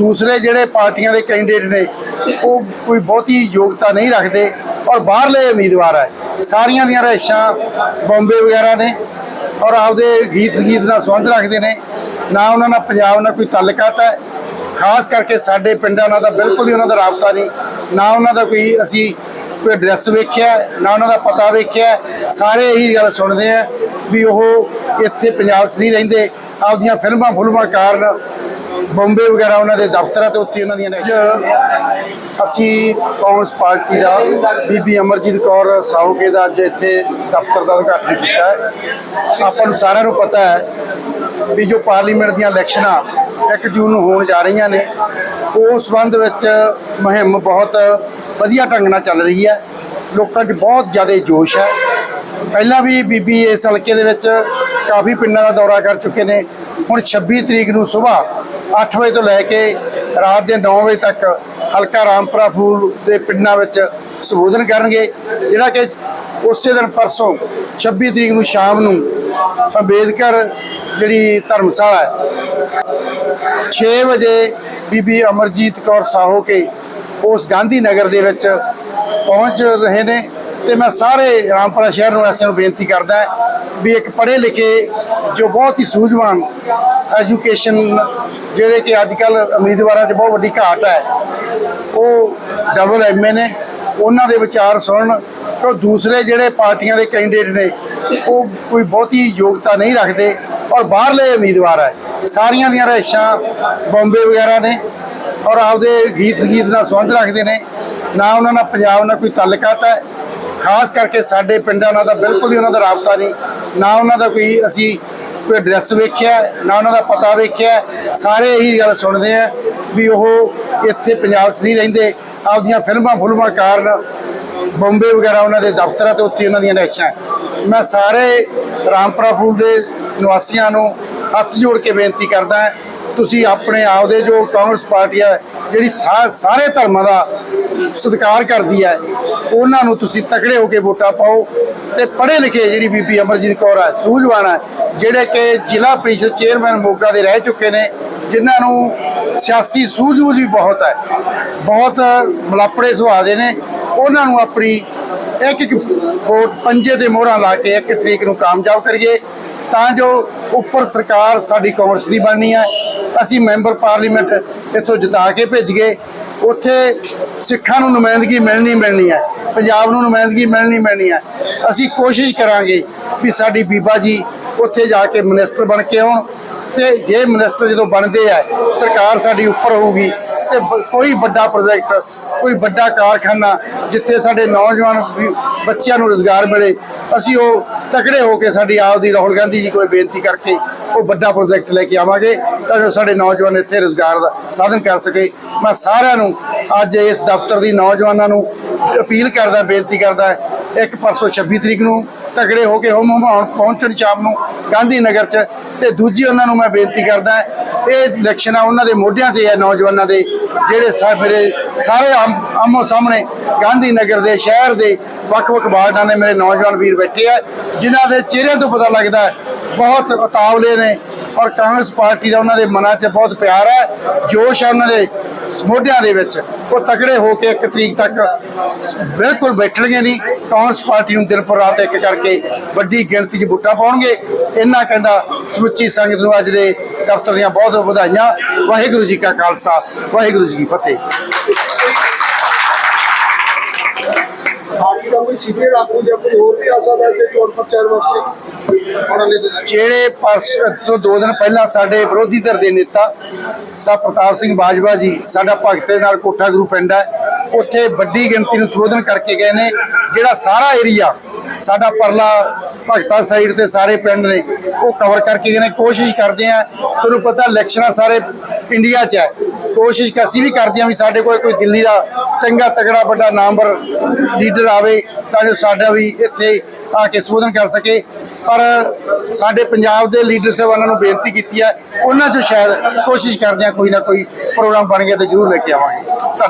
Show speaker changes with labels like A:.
A: ਦੂਸਰੇ ਜਿਹੜੇ ਪਾਰਟੀਆਂ ਦੇ ਕੈਂਡੀਡੇਟ ਨੇ, ਉਹ ਕੋਈ ਬਹੁਤੀ ਯੋਗਤਾ ਨਹੀਂ ਰੱਖਦੇ ਔਰ ਬਾਹਰਲੇ ਉਮੀਦਵਾਰ ਹੈ ਸਾਰੀਆਂ ਦੀਆਂ ਰਹਾਇਸ਼ਾਂ ਬੰਬੇ ਵਗੈਰਾ ਨੇ ਔਰ ਆਪਦੇ ਗੀਤ ਸੰਗੀਤ ਨਾਲ ਸੰਬੰਧ ਰੱਖਦੇ ਨੇ। ਨਾ ਉਹਨਾਂ ਨਾਲ ਪੰਜਾਬ ਨਾਲ ਕੋਈ ਤਾਲੁਕਾਤ ਹੈ। ਖਾਸ ਕਰਕੇ ਸਾਡੇ ਪਿੰਡਾਂ ਨਾਲ ਤਾਂ ਬਿਲਕੁਲ ਹੀ ਉਹਨਾਂ ਦਾ ਰਾਬਤਾ ਨਹੀਂ। ਨਾ ਉਹਨਾਂ ਦਾ ਕੋਈ ਅਸੀਂ ਕੋਈ ਐਡਰੈਸ ਵੇਖਿਆ, ਨਾ ਉਹਨਾਂ ਦਾ ਪਤਾ ਵੇਖਿਆ। ਸਾਰੇ ਇਹੀ ਗੱਲ ਸੁਣਦੇ ਆ ਵੀ ਉਹ ਇੱਥੇ ਪੰਜਾਬ 'ਚ ਨਹੀਂ ਰਹਿੰਦੇ। ਆਪਦੀਆਂ ਫਿਲਮਾਂ ਫੁਲਮਾਂ ਕਾਰਨ ਬੰਬੇ ਵਗੈਰਾ ਉਹਨਾਂ ਦੇ ਦਫ਼ਤਰਾਂ ਤੇ ਉੱਥੇ ਉਹਨਾਂ ਦੀਆਂ next ਅਸੀਂ ਕਾਂਗਰਸ ਪਾਰਟੀ ਦਾ, ਬੀਬੀ ਅਮਰਜੀਤ ਕੌਰ ਸਾਹੂਕੇ ਦਾ ਅੱਜ ਇੱਥੇ ਦਫ਼ਤਰ ਦਾ ਉਦਘਾਟਨ ਕੀਤਾ ਹੈ। ਆਪਾਂ ਨੂੰ ਸਾਰਿਆਂ ਨੂੰ ਪਤਾ ਹੈ ਵੀ ਜੋ ਪਾਰਲੀਮੈਂਟ ਦੀਆਂ ਇਲੈਕਸ਼ਨਾਂ 1 ਜੂਨ ਨੂੰ ਹੋਣ ਜਾ ਰਹੀਆਂ ਨੇ ਉਸ ਸੰਬੰਧ ਵਿੱਚ ਮੁਹਿੰਮ ਬਹੁਤ ਵਧੀਆ ਢੰਗ ਨਾਲ ਚੱਲ ਰਹੀ ਹੈ। ਲੋਕਾਂ 'ਚ ਬਹੁਤ ਜ਼ਿਆਦਾ ਜੋਸ਼ ਹੈ। ਪਹਿਲਾਂ ਵੀ ਬੀਬੀ ਇਸ ਹਲਕੇ ਦੇ ਵਿੱਚ ਕਾਫੀ ਪਿੰਡਾਂ ਦਾ ਦੌਰਾ ਕਰ ਚੁੱਕੇ ਨੇ। ਹੁਣ 26 ਤਰੀਕ ਨੂੰ ਸਵੇਰ 8 ਵਜੇ ਤੋਂ ਲੈ ਕੇ ਰਾਤ ਦੇ 9 ਵਜੇ ਤੱਕ ਹਲਕਾ ਰਾਮਪੁਰਾ ਫੂਲ ਦੇ ਪਿੰਡਾਂ ਵਿੱਚ ਸੰਬੋਧਨ ਕਰਨਗੇ। ਜਿਹੜਾ ਕਿ ਉਸੇ ਦਿਨ ਪਰਸੋਂ 26 ਤਰੀਕ ਨੂੰ ਸ਼ਾਮ ਨੂੰ ਅੰਬੇਦਕਰ ਜਿਹੜੀ ਧਰਮਸ਼ਾਲਾ ਹੈ 6 ਵਜੇ ਬੀਬੀ ਅਮਰਜੀਤ ਕੌਰ ਸਾਹੋ ਕੇ ਉਸ ਗਾਂਧੀ ਨਗਰ ਦੇ ਵਿੱਚ ਪਹੁੰਚ ਰਹੇ ਨੇ। ਤੇ ਮੈਂ ਸਾਰੇ ਰਾਮਪੁਰਾ ਸ਼ਹਿਰ ਨੂੰ ਐਸੇ ਨੂੰ ਬੇਨਤੀ ਕਰਦਾ ਵੀ ਇੱਕ ਪੜ੍ਹੇ ਲਿਖੇ ਜੋ ਬਹੁਤ ਹੀ ਸੂਝਵਾਨ ਐਜੂਕੇਸ਼ਨ ਜਿਹੜੇ ਕਿ ਅੱਜ ਕੱਲ ਉਮੀਦਵਾਰਾਂ 'ਚ ਬਹੁਤ ਵੱਡੀ ਘਾਟ ਹੈ, ਉਹ ਡਬਲ ਐਮਏ ਨੇ, ਉਹਨਾਂ ਦੇ ਵਿਚਾਰ ਸੁਣਨ ਕਿ ਦੂਸਰੇ ਜਿਹੜੇ ਪਾਰਟੀਆਂ ਦੇ ਕੈਂਡੀਡੇਟ ਨੇ, ਉਹ ਕੋਈ ਬਹੁਤੀ ਯੋਗਤਾ ਨਹੀਂ ਰੱਖਦੇ ਔਰ ਬਾਹਰਲੇ ਉਮੀਦਵਾਰ ਹੈ। ਸਾਰੀਆਂ ਦੀਆਂ ਰਹਾਇਸ਼ਾਂ ਬੰਬੇ ਵਗੈਰਾ ਨੇ ਔਰ ਆਪਦੇ ਗੀਤ ਸੰਗੀਤ ਨਾਲ ਸੰਬੰਧ ਰੱਖਦੇ ਨੇ, ਨਾ ਉਹਨਾਂ ਨਾਲ ਪੰਜਾਬ ਨਾਲ ਕੋਈ ਤਾਲੁਕਾਤ ਹੈ। ਖਾਸ ਕਰਕੇ ਸਾਡੇ ਪਿੰਡਾਂ ਨਾਲ ਤਾਂ ਬਿਲਕੁਲ ਹੀ ਉਹਨਾਂ ਦਾ ਰਾਬਤਾ ਨਹੀਂ, ਨਾ ਉਹਨਾਂ ਦਾ ਕੋਈ ਅਸੀਂ ਕੋਈ ਐਡਰੈਸ ਵੇਖਿਆ, ਨਾ ਉਹਨਾਂ ਦਾ ਪਤਾ ਵੇਖਿਆ, ਸਾਰੇ ਇਹੀ ਗੱਲ ਸੁਣਦੇ ਆ ਵੀ ਉਹ ਇੱਥੇ ਪੰਜਾਬ 'ਚ ਨਹੀਂ ਰਹਿੰਦੇ, ਆਪਦੀਆਂ ਫਿਲਮਾਂ ਫੁਲਮਾਂ ਕਾਰਨ ਬੰਬੇ ਵਗੈਰਾ ਉਹਨਾਂ ਦੇ ਦਫ਼ਤਰਾਂ ਤੇ ਉੱਥੇ ਉਹਨਾਂ ਦੀਆਂ ਰਹਾਇਸ਼ਾਂ ਮੈਂ ਸਾਰੇ ਰਾਮਪੁਰਾ ਫੂਲ ਦੇ ਨਿਵਾਸੀਆਂ ਨੂੰ ਹੱਥ ਜੋੜ ਕੇ ਬੇਨਤੀ ਕਰਦਾ ਤੁਸੀਂ ਆਪਣੇ ਆਪ ਦੇ ਜੋ ਕਾਂਗਰਸ ਪਾਰਟੀ ਹੈ ਜਿਹੜੀ ਥਾ- ਸਾਰੇ ਧਰਮਾਂ ਦਾ ਸਤਿਕਾਰ ਕਰਦੀ ਹੈ, ਉਹਨਾਂ ਨੂੰ ਤੁਸੀਂ ਤਕੜੇ ਹੋ ਕੇ ਵੋਟਾਂ ਪਾਓ ਤੇ ਪੜ੍ਹੇ ਲਿਖੇ ਜਿਹੜੀ ਬੀਬੀ ਅਮਰਜੀਤ ਕੌਰ ਹੈ ਸੂਝਵਾਨ ਹੈ ਜਿਹੜੇ ਕਿ ਜ਼ਿਲ੍ਹਾ ਪ੍ਰੀਸ਼ਦ ਚੇਅਰਮੈਨ ਮੋਗਾ ਦੇ ਰਹਿ ਚੁੱਕੇ ਨੇ, ਜਿਨ੍ਹਾਂ ਨੂੰ ਸਿਆਸੀ ਸੂਝ-ਬੂਝ ਵੀ ਬਹੁਤ ਹੈ, ਬਹੁਤ ਮਲਾਪੜੇ ਸੁਭਾਅ ਦੇ ਨੇ, ਉਹਨਾਂ ਨੂੰ ਆਪਣੀ ਇੱਕ ਇੱਕ ਵੋਟ ਪੰਜੇ ਦੇ ਮੋਹਰਾਂ ਲਾ ਕੇ ਇੱਕ ਤਰੀਕ ਨੂੰ ਕਾਮਯਾਬ ਕਰੀਏ, ਤਾਂ ਜੋ ਉੱਪਰ ਸਰਕਾਰ ਸਾਡੀ ਕਾਂਗਰਸ ਦੀ ਬਣਨੀ ਹੈ ਅਸੀਂ ਮੈਂਬਰ ਪਾਰਲੀਮੈਂਟ ਇੱਥੋਂ ਜਿਤਾ ਕੇ ਭੇਜ ਗਏ। ਉੱਥੇ ਸਿੱਖਾਂ ਨੂੰ ਨੁਮਾਇੰਦਗੀ ਮਿਲਣੀ ਮਿਲਣੀ ਹੈ। ਪੰਜਾਬ ਨੂੰ ਨੁਮਾਇੰਦਗੀ ਮਿਲਣੀ ਮਿਲਣੀ ਹੈ। ਅਸੀਂ ਕੋਸ਼ਿਸ਼ ਕਰਾਂਗੇ ਵੀ ਸਾਡੀ ਬੀਬਾ ਜੀ ਉੱਥੇ ਜਾ ਕੇ ਮਿਨਿਸਟਰ ਬਣ ਕੇ ਆਉਣ ਤੇ ਜੇ ਮਿਨਿਸਟਰ ਜਦੋਂ ਬਣਦੇ ਆ, ਸਰਕਾਰ ਸਾਡੀ ਉੱਪਰ ਹੋਊਗੀ ਤੇ ਕੋਈ ਵੱਡਾ ਪ੍ਰੋਜੈਕਟ, ਕੋਈ ਵੱਡਾ ਕਾਰਖਾਨਾ ਜਿੱਥੇ ਸਾਡੇ ਨੌਜਵਾਨ ਵੀ- ਬੱਚਿਆਂ ਨੂੰ ਰੋਜ਼ਗਾਰ ਮਿਲੇ, ਅਸੀਂ ਉਹ ਤਕੜੇ ਹੋ ਕੇ ਸਾਡੀ ਆਪ ਦੀ ਰਾਹੁਲ ਗਾਂਧੀ ਜੀ ਕੋਲ ਬੇਨਤੀ ਕਰਕੇ ਉਹ ਵੱਡਾ ਪ੍ਰੋਜੈਕਟ ਲੈ ਕੇ ਆਵਾਂਗੇ, ਤਾਂ ਜੋ ਸਾਡੇ ਨੌਜਵਾਨ ਇੱਥੇ ਰੋਜ਼ਗਾਰ ਦਾ ਸਾਧਨ ਕਰ ਸਕੇ। ਮੈਂ ਸਾਰਿਆਂ ਨੂੰ ਅੱਜ ਇਸ ਦਫ਼ਤਰ ਦੀ ਨੌਜਵਾਨਾਂ ਨੂੰ ਅਪੀਲ ਕਰਦਾ, ਬੇਨਤੀ ਕਰਦਾ, ਇੱਕ ਪਰਸੋਂ 26 ਤਰੀਕ ਨੂੰ ਤਕੜੇ ਹੋ ਕੇ ਹਮ ਹਮਾਉਣ ਪਹੁੰਚਣ ਸ਼ਾਮ ਨੂੰ ਗਾਂਧੀ ਨਗਰ ਚ, ਤੇ ਦੂਜੀ ਉਹਨਾਂ ਨੂੰ ਮੈਂ ਬੇਨਤੀ ਕਰਦਾ, ਇਹ ਇਲੈਕਸ਼ਨ ਆ, ਉਹਨਾਂ ਦੇ ਮੋਢਿਆਂ ਤੇ ਹੈ ਨੌਜਵਾਨਾਂ ਦੇ, ਜਿਹੜੇ ਸਾ, ਮੇਰੇ ਸਾਰੇ ਆਮ- ਆਮੋ ਸਾਹਮਣੇ ਗਾਂਧੀ ਨਗਰ ਦੇ, ਸ਼ਹਿਰ ਦੇ ਵੱਖ-ਵੱਖ ਵਾਰਡਾਂ ਦੇ ਮੇਰੇ ਨੌਜਵਾਨ ਵੀਰ ਬੈਠੇ ਆ, ਜਿਨ੍ਹਾਂ ਦੇ ਚਿਹਰਿਆਂ ਤੋਂ ਪਤਾ ਲੱਗਦਾ ਬਹੁਤ ਉਤਾਵਲੇ ਨੇ ਔਰ ਕਾਂਗਰਸ ਪਾਰਟੀ ਦਾ ਉਹਨਾਂ ਦੇ ਮਨਾਂ 'ਚ ਬਹੁਤ ਪਿਆਰ ਹੈ, ਜੋਸ਼ ਹੈ ਉਹਨਾਂ ਦੇ ਮੋਢਿਆਂ ਦੇ ਵਿੱਚ। ਉਹ ਤਕੜੇ ਹੋ ਕੇ ਇੱਕ ਤਰੀਕ ਤੱਕ ਬਿਲਕੁਲ ਬੈਠਣਗੇ ਨਹੀਂ। ਕਾਂਗਰਸ ਪਾਰਟੀ ਨੂੰ ਦਿਨ ਪਰ ਰਾਤ ਇੱਕ ਕਰਕੇ ਵੱਡੀ ਗਿਣਤੀ 'ਚ ਵੋਟਾਂ ਪਾਉਣਗੇ। ਇਹਨਾਂ ਕਹਿੰਦਾ ਸਮੁੱਚੀ ਸੰਗਤ ਨੂੰ ਅੱਜ ਦੇ ਦਫ਼ਤਰ ਦੀਆਂ ਬਹੁਤ ਵਧਾਈਆਂ। ਵਾਹਿਗੁਰੂ ਜੀ ਕਾ ਖਾਲਸਾ, ਵਾਹਿਗੁਰੂ ਜੀ ਕੀ ਫਤਿਹ।
B: ਪਾਰਟੀ ਦਾ ਕੋਈ ਸੀਨੀਅਰ ਆਗੂ ਜਾਂ ਕੋਈ ਹੋਰ ਵੀ ਆ ਸਕਦਾ ਹੈ ਚੋਣ ਪ੍ਰਚਾਰ ਵਾਸਤੇ?
A: ਜਿਹੜੇ ਪਰਸ ਤੋਂ ਦੋ ਦਿਨ ਪਹਿਲਾਂ ਸਾਡੇ ਵਿਰੋਧੀ ਧਿਰ ਦੇ ਨੇਤਾ ਸਾ ਪ੍ਰਤਾਪ ਸਿੰਘ ਬਾਜਵਾ ਜੀ, ਸਾਡਾ ਭਗਤ ਦੇ ਨਾਲ ਕੋਠਾ ਗੁਰੂ ਪਿੰਡ ਹੈ, ਉੱਥੇ ਵੱਡੀ ਗਿਣਤੀ ਨੂੰ ਸੰਬੋਧਨ ਕਰਕੇ ਗਏ ਨੇ। ਜਿਹੜਾ ਸਾਰਾ ਏਰੀਆ ਸਾਡਾ ਪਰਲਾ ਭਗਤਾ ਸਾਈਡ ਤੇ ਸਾਰੇ ਪਿੰਡ ਨੇ, ਉਹ ਕਵਰ ਕਰਕੇ ਗਏ ਨੇ। ਕੋਸ਼ਿਸ਼ ਕਰਦੇ ਆ ਤੁਹਾਨੂੰ ਪਤਾ ਇਲੈਕਸ਼ਨਾਂ ਸਾਰੇ ਇੰਡੀਆ 'ਚ ਹੈ। ਕੋਸ਼ਿਸ਼ ਅਸੀਂ ਵੀ ਕਰਦੇ ਆ ਵੀ ਸਾਡੇ ਕੋਲ ਕੋਈ ਦਿੱਲੀ ਦਾ ਚੰਗਾ ਤਗੜਾ ਵੱਡਾ ਨਾਮਵਰ ਲੀਡਰ ਆਵੇ, ਤਾਂ ਜੋ ਸਾਡਾ ਵੀ ਇੱਥੇ ਆ ਕੇ ਸੰਬੋਧਨ ਕਰ ਸਕੇ। ਪਰ ਸਾਡੇ ਪੰਜਾਬ ਦੇ ਲੀਡਰ ਸਾਹਿਬਾਨਾਂ ਨੂੰ ਬੇਨਤੀ ਕੀਤੀ ਹੈ, ਉਹਨਾਂ ਚੋਂ ਸ਼ਾਇਦ ਕੋਸ਼ਿਸ਼ ਕਰਦੇ ਆ ਕੋਈ ਨਾ ਕੋਈ ਪ੍ਰੋਗਰਾਮ ਬਣ ਗਿਆ ਤੇ ਜ਼ਰੂਰ ਲੈ ਕੇ ਆਵਾਂਗੇ। ਧੰਨਵਾਦ।